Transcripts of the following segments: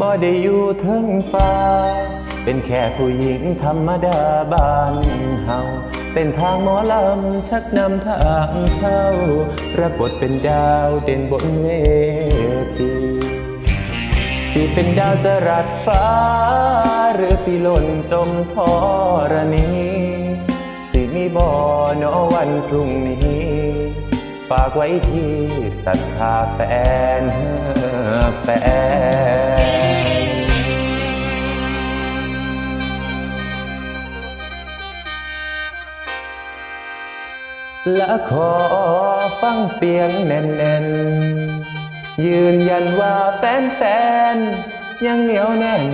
บ่ได้อยู่เทิงฟ้า เป็นแค่ผู้หญิงธรรมดาบ้านเฮา เป็นทางหมอลำชักนำทางเข้ารับบทเป็นดาวเด่นบนเวทีที่เป็นดาวจะรัดฟ้า หรือสิหล่นจมทอรณีสิมีบ่อนอวันพรุ่งนี้ ฝากไว้ที่ศรัทธาแฟนแฟนและขอฟังเสียงแน่นๆ ยืนยันว่าแฟนๆ ยังเหนียวแน่น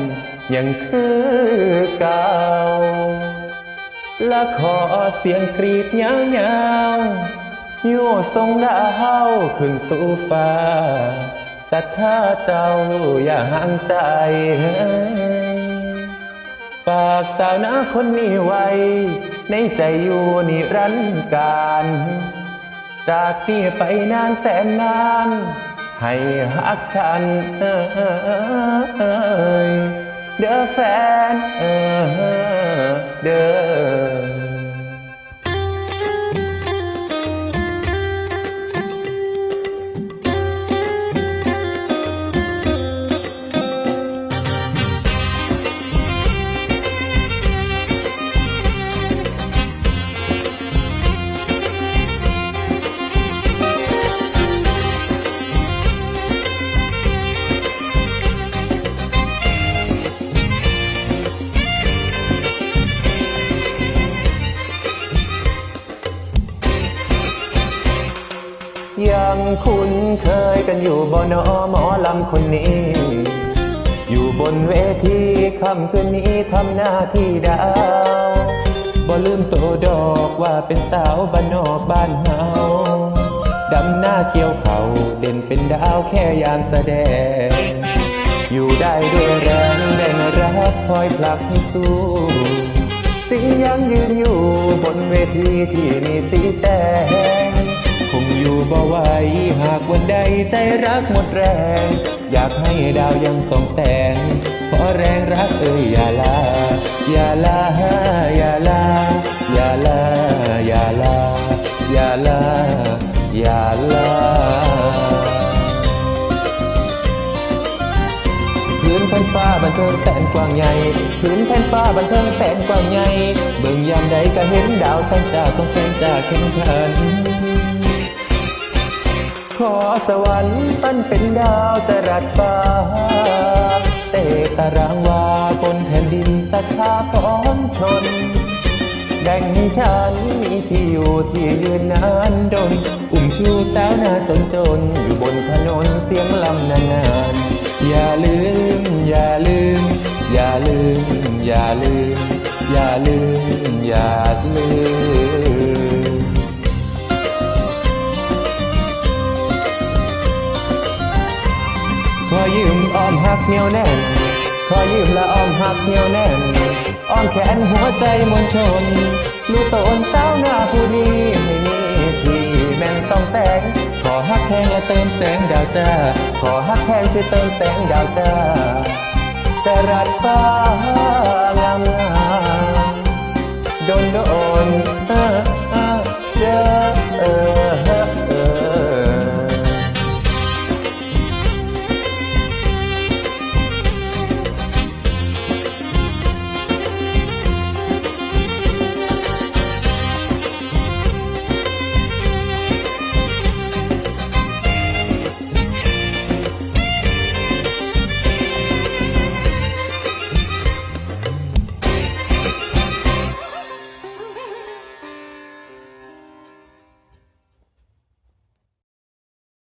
ยังคือเก่าและขอเสียงกรีดยาวๆ โย่ทรงดาวขึ้นสู่ฟ้าศรัทธาเจ้าอย่าห่างใจ ฝากสาวนาคนนี้ไว้ ในใจอยู่นิรันดร์การ จากนี้ไปนานแสนนาน ให้ฮักฉันเด้อแฟนเด้อ ยังคุ้นเคยกันอยู่บนอหมอลำคนนี้ อยู่บนเวทีค่ำคืนนี้ทำหน้าที่ดาวบ่ลืมโตดอกว่าเป็นสาวบ้านนอกบ้านเฮาดำหน้าเกี่ยวเขาเด่นเป็นดาวแค่ยามแสดง อยู่ได้ด้วยแรงแรงรักคอยผลักให้สู้จึงยังยืนอยู่บนเวทีที่มีสีแสง ใจรักหมดแรง อยากให้ดาวยังส่องแสงขอแรงรักเอ่ยอย่าลา อย่าลา อย่าลา อย่าลา อย่าลา อย่าลา อย่าลาพื้นแผ่นฟ้าบันเทิงแสนกว้างใหญ่พื้นแผ่นฟ้าบันเทิงแสนกว้างใหญ่ เบิ่งยามใดก็เห็นดาวแสงจ้าส่องแสงจ้าเข้มขัน ขอสวรรค์ปั้นเป็นดาวจะรัดฟ้าเตะตารางวาบนแผ่นดินศรัทธาพร้อมชน แบ่งให้ฉันมีที่อยู่ที่ยืนนานดน อุ้มชูสาวนาจนจน อยู่บนถนนเสียงลำนานๆอย่าลืม อย่าลืม อย่าลืม อย่าลืม อย่าลืม กเหนียวแน่นขอยืมละอ้อมหักเหนียวแน่นอ้อมแขนหัวใจมวลชน ลูกโตนสาหน้าผู้นี้ไม่มีที่แม่งต้องแสงขอหักแพงและเติมแสงดาวจ้า ขอหักแพงช่วยเติมแสงดาวจ้าแต่รัดฟ้างามงาม